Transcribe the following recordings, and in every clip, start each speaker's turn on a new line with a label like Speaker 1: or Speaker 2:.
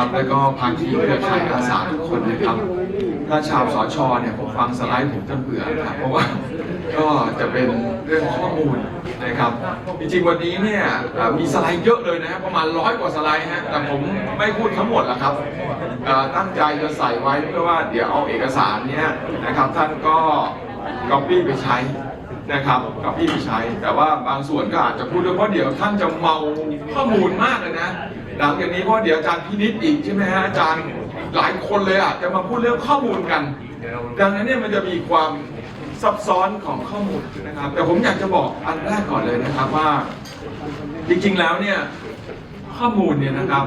Speaker 1: นะครับ แล้วก็ภาคีเครือข่ายอาสาทุกคนนะครับ ถ้าชาวสชเนี่ยผมฟังสไลด์ผมจนเบื่อครับเพราะว่าก็จะเป็นเรื่องข้อมูลนะครับ จริงๆวันนี้เนี่ยมีสไลด์เยอะเลยนะครับประมาณร้อยกว่าสไลด์ฮะแต่ผมไม่พูดทั้งหมดละครับตั้งใจจะใส่ไว้เพื่อว่าเดี๋ยวเอาเอกสารเนี่ยนะครับ ท่านก็ก๊อปปี้ไปใช้นะครับก๊อปปี้ไปใช้แต่ว่าบางส่วนก็อาจจะพูดด้วยเพราะเดี๋ยวท่านจะเมาข้อมูลมากเลยนะ หลังจากนี้เพราะเดี๋ยวอาจารย์พินิจอีกใช่ไหมฮะอาจารย์หลายคนเลยอะจะมาพูดเรื่องข้อมูลกัน ดังนั้นเนี่ยมันจะมีความซับซ้อนของข้อมูลนะครับ แต่ผมอยากจะบอกอันแรกก่อนเลยนะครับว่า จริงๆแล้วเนี่ยข้อมูลเนี่ยนะครับ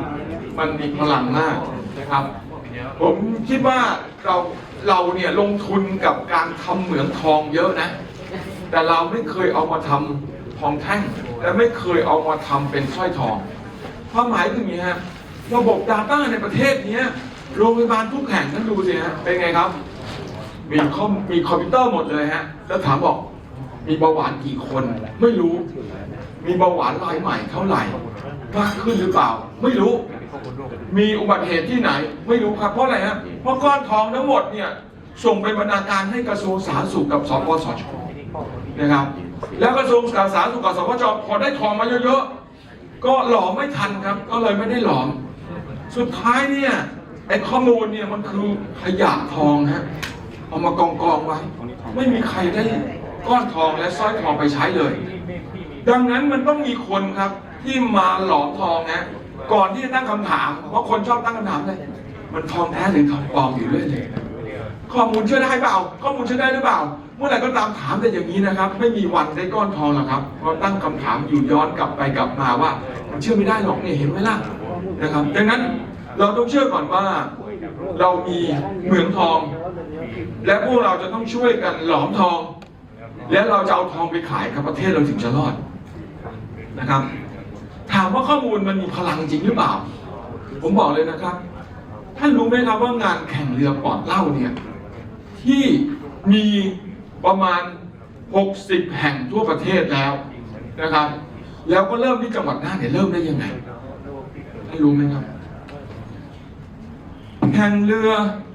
Speaker 1: มันมีพลังมากนะครับ ผมคิดว่าเราเราเนี่ยลงทุนกับการทำเหมืองทองเยอะนะ แต่เราไม่เคยเอามาทำทองแท่ง และไม่เคยเอามาทำเป็นสร้อยทอง ความหมายคืออย่างนี้ฮะระบบ Data ในประเทศเนี้ยโรงพยาบาลทุกแห่งท่านดูสิฮะเป็นไงครับ มีคอมมีคอมพิวเตอร์หมดเลยฮะ แล้วถามบอกมีเบาหวานกี่คน ไม่รู้ มีเบาหวานรายใหม่เท่าไหร่มากขึ้นหรือเปล่า ไม่รู้ มีอุบัติเหตุที่ไหน ไม่รู้ครับเพราะอะไรฮะเพราะก้อนทองทั้งหมดเนี่ยส่งไปบรรณาการให้กระทรวงสาธารณสุขกับสปสชนะครับ แล้วกระทรวงสาธารณสุขกับสปสชพอได้ทองมาเยอะๆ ก็หลอมไม่ทันครับ ก็เลยไม่ได้หลอม สุดท้ายเนี่ยไอ้ข้อมูลเนี่ยมันคือขยะทองฮะเอามากองกองๆไว้ ไม่มีใครได้ก้อนทองและสร้อยทองไปใช้เลย ดังนั้นมันต้องมีคนครับ ที่มาหลอมทองนะก่อนที่จะตั้งคำถาม เพราะคนชอบตั้งคำถามเลยมันทองแท้หรือทองปลอมอยู่เรื่อยเลยข้อมูลเชื่อได้เปล่า ข้อมูลเชื่อได้หรือเปล่า เมื่อไหร่ก็ตามถามแต่อย่างนี้นะครับ ไม่มีวันได้ก้อนทองหรอกครับเพราะตั้งคำถามอยู่ย้อนกลับไปกลับมาว่ามันเชื่อไม่ได้หรอกเนี่ยเห็นไหมล่ะนะครับดังนั้นเราต้องเชื่อก่อนว่าเรามีเหมืองทอง และพวกเราจะต้องช่วยกันหลอมทอง และเราจะเอาทองไปขายครับประเทศเราถึงจะรอดนะครับ ถามว่าข้อมูลมันมีพลังจริงหรือเปล่า ผมบอกเลยนะครับท่านรู้ไหมครับว่างานแข่งเรือปอดเหล้าเนี่ยที่มี ประมาณ 60 แห่งทั่วประเทศแล้วนะครับ แล้วก็เริ่มที่จังหวัดน่านเนี่ยเริ่มได้ยังไงท่รู้ไหมครับแข่งเรือ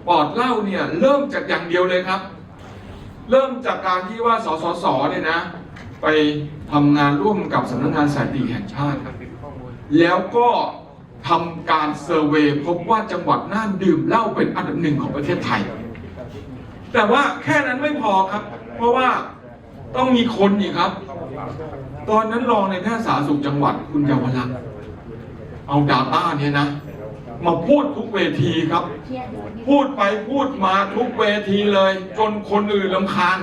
Speaker 1: ปอดเหล้าเนี่ยเริ่มจากอย่างเดียวเลยครับ เริ่มจากการที่ว่าสสสเนี่ยนะ ไปทำงานร่วมกับสำนักงานสถิติแห่งชาติ แล้วก็ทำการเซอร์เวย์พบว่าจังหวัดน่านดื่มเหล้าเป็นอันดับหนึ่งของประเทศไทย แต่ว่าแค่นั้นไม่พอครับ เพราะว่าต้องมีคนอีกครับ ตอนนั้นรองในแพทย์สาธารณสุขจังหวัดคุณเยาวรักษ์เอาดาต้าเนี่ยนะ มาพูดทุกเวทีครับ พูดไปพูดมาทุกเวทีเลย จนคนอื่นลำคาญ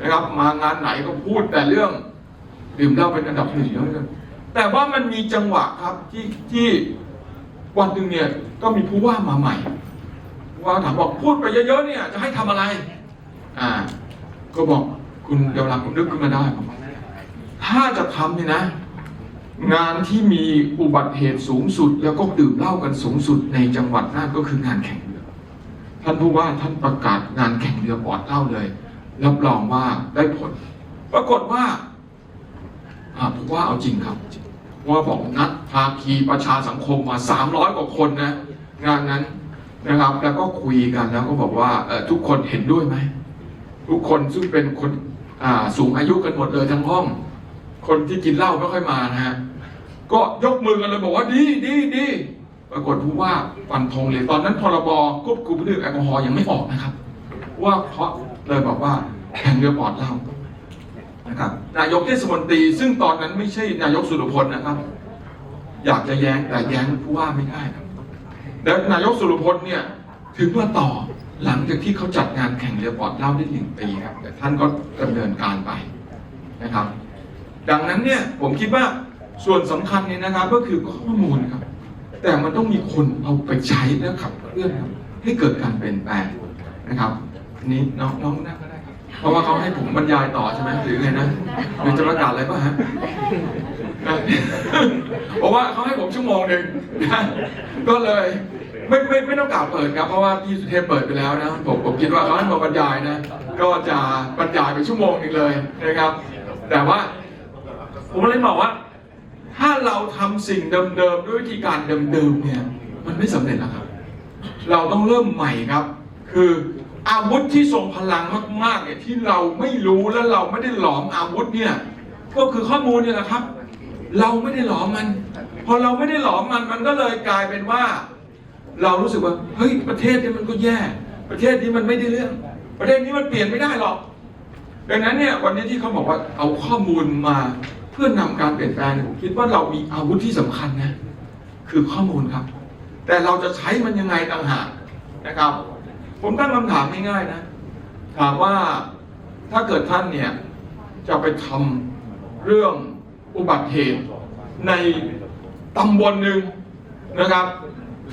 Speaker 1: นะครับ มางานไหนก็พูดแต่เรื่องดื่มเหล้าเป็นอันดับหนึ่งแล้วกันแต่ว่ามันมีจังหวะครับที่ที่วันหนึ่งเนี่ยก็มีผู้ว่ามาใหม่ผู้ว่าถามบอกพูดไปเยอะๆเนี่ยจะให้ทำอะไร อ่า ก็บอกคุณเดี๋ยวหลังคุณนึกขึ้นมาได้บอกถ้าจะทำเนี่ยนะ งานที่มีอุบัติเหตุสูงสุด แล้วก็ดื่มเหล้ากันสูงสุดในจังหวัดน่านก็คืองานแข่งเรือ ท่านผู้ว่าท่านประกาศงานแข่งเรือปอดเหล้าเลยรับรองว่าได้ผล ปรากฏว่าผู้ว่าเอาจริงครับ ว่าบอกนัดภาคีประชาสังคมมา 300 กว่าคนนะ งานนั้นนะครับ แล้วก็คุยกันแล้วก็บอกว่าทุกคนเห็นด้วยไหม ทุกคนซึ่งเป็นคนอ่าสูงอายุกันหมดเลยทั้งห้อง คนที่กินเหล้าไม่ค่อยมานะฮะก็ยกมือกันเลยบอกว่าดีดีดีปรากฏผู้ว่าฟันธงเลยตอนนั้นพรบควบคุมเครื่องดื่มแอลกอฮอล์ยังไม่ออกนะครับ ว่าเพราะเลยบอกว่าแข่งเรือปอดเหล้านะครับนายกเทศมนตรี ซึ่งตอนนั้นไม่ใช่นายกสุรพลนะครับ อยากจะแย้งแต่แย้งผู้ว่าไม่ได้แล้วนายกสุรพลเนี่ยถึงมาต่อ หลังจากที่เขาจัดงานแข่งเรือปอดเล้าได้หนึ่งปีครับแต่ท่านก็ดำเนินการไปนะครับ ดังนั้นเนี่ยผมคิดว่าส่วนสำคัญเนี่ยนะครับก็คือข้อมูลครับ แต่มันต้องมีคนเอาไปใช้และขับเคลื่อนให้เกิดการเปลี่ยนแปลงนะครับนนี้น้องน้องนั่งก็ได้ครับ เพราะว่าเขาให้ผมบรรยายต่อใช่ไหมหรือไงนะหรือจะประกาศอะไรป่ะฮะเพราะว่าเขาให้ผมชั่วโมงหนึ่งก็เลย ไม่ไม่ไม่ต้องกล่าวเปิดครับเพราะว่าพี่สุเทพเปิดไปแล้วนะผมผมคิดว่าเขาให้มาบรรยายนะ ก็จะบรรยายไปชั่วโมงหนึ่งเลยนะครับ แต่ว่า ผมเลยบอกว่า ถ้าเราทำสิ่งเดิมๆด้วยวิธีการเดิมๆเนี่ย มันไม่สำเร็จแล้วครับ เราต้องเริ่มใหม่ครับ คืออาวุธที่ทรงพลังมากๆเนี่ยที่เราไม่รู้และเราไม่ได้หลอมอาวุธเนี่ยก็คือข้อมูลเนี่ยแหละครับ เราไม่ได้หลอมมัน พอเราไม่ได้หลอมมันมันก็เลยกลายเป็นว่า เรารู้สึกว่าเฮ้ยประเทศนี้มันก็แย่ ประเทศนี้มันไม่ได้เรื่อง ประเทศนี้มันเปลี่ยนไม่ได้หรอก ดังนั้นเนี่ยวันนี้ที่เขาบอกว่าเอาข้อมูลมาเพื่อนำการเปลี่ยนแปลงผมคิดว่าเรามีอาวุธที่สำคัญนะคือข้อมูลครับ แต่เราจะใช้มันยังไงต่างหากนะครับ ผมตั้งคำถามง่ายๆนะถามว่าถ้าเกิดท่านเนี่ยจะไปทำเรื่องอุบัติเหตุในตำบลหนึ่งนะครับ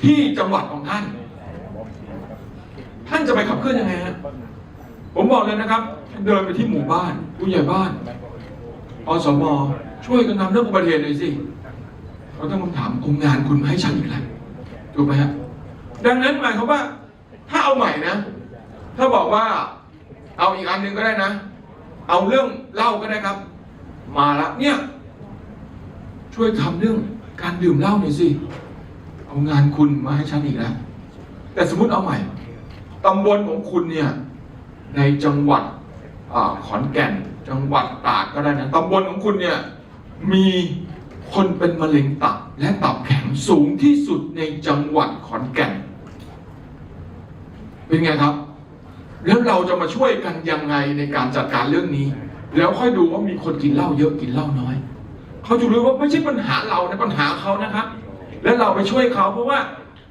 Speaker 1: ที่จังหวัดของท่าน ท่านจะไปขับเคลื่อนยังไงฮะผมบอกเลยนะครับ เดินไปที่หมู่บ้าน ผู้ใหญ่บ้านอสมช่วยกันทำเรื่องอุบัติเหตุหน่อยสิเขาต้องคำถามองค์งานคุณมาให้ฉันอีกแล้วถูกไหมฮะดังนั้นหมายความว่า ถ้าเอาใหม่นะ ถ้าบอกว่า เอาอีกอันหนึ่งก็ได้นะ เอาเรื่องเหล้าก็ได้ครับ มาละเนี่ย ช่วยทำเรื่องการดื่มเหล้าหน่อยสิ เอางานคุณมาให้ฉันอีกแล้วแต่สมมติเอาใหม่ตำบลของคุณเนี่ยในจังหวัดอขอนแก่นจังหวัดตากก็ได้นะตำบลของคุณเนี่ยมีคนเป็นมะเร็งตับและตับแข็งสูงที่สุดในจังหวัดขอนแก่น เป็นไงครับ แล้วเราจะมาช่วยกันยังไงในการจัดการเรื่องนี้ แล้วค่อยดูว่ามีคนกินเหล้าเยอะกินเหล้าน้อย เขาจะรู้ว่าไม่ใช่ปัญหาเรานะปัญหาเขานะครับ แล้วเราไปช่วยเขาเพราะว่า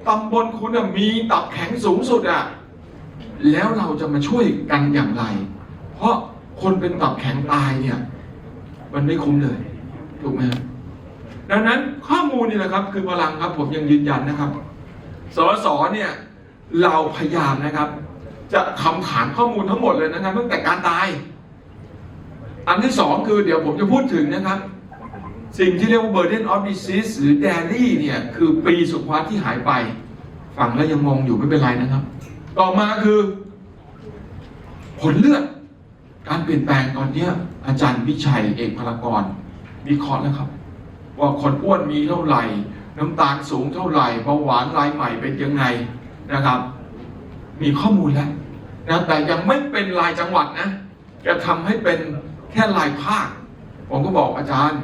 Speaker 1: ตำบลคุณน่ะมีตับแข็งสูงสุดอะแล้วเราจะมาช่วยกันอย่างไร เพราะคนเป็นตับแข็งตายเนี่ยมันไม่คุ้มเลย ถูกไหมดังนั้นข้อมูลนี่แหละครับ คือพลังครับผมยังยืนยันนะครับ สสเนี่ยเราพยายามนะครับ จะทำฐานข้อมูลทั้งหมดเลยนะครับตั้งแต่การตาย อันที่สองคือเดี๋ยวผมจะพูดถึงนะครับ สิ่งที่เรียกว่า burden of disease หรือ DALY เนี่ยคือปีสุขภาพที่หายไปฟังแล้วยังงงอยู่ไม่เป็นไรนะครับ ต่อมาคือ ผลเลือด การเปลี่ยนแปลงตอนนี้อาจารย์วิชัยเอกพลากรวิเคราะห์แล้วครับ ว่าคนอ้วนมีเท่าไหร่ น้ำตาลสูงเท่าไหร่เบาหวานรายใหม่เป็นยังไงนะครับ มีข้อมูลแล้วนะแต่ยังไม่เป็นรายจังหวัดนะจะทำให้เป็นแค่รายภาค ผมก็บอกอาจารย์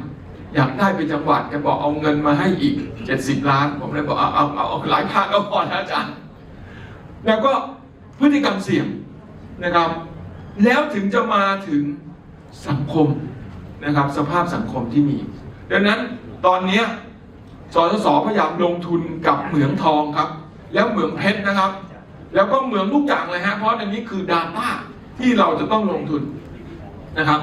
Speaker 1: อยากได้เป็นจังหวัดแกบอกเอาเงินมาให้อีก70ล้าน ผมเลยบอกเอาเอาเอาเอาหลายภาคก็พอนะอาจารย์แล้วก็พฤติกรรมเสี่ยงนะครับ แล้วถึงจะมาถึงสังคมนะครับ สภาพสังคมที่มี ดังนั้นตอนนี้สสสพยายามลงทุนกับเหมืองทองครับ แล้วเหมืองเพชรนะครับ แล้วก็เหมืองลูกอย่างเลยฮะเพราะอันนี้คือ Data ที่เราจะต้องลงทุนนะครับ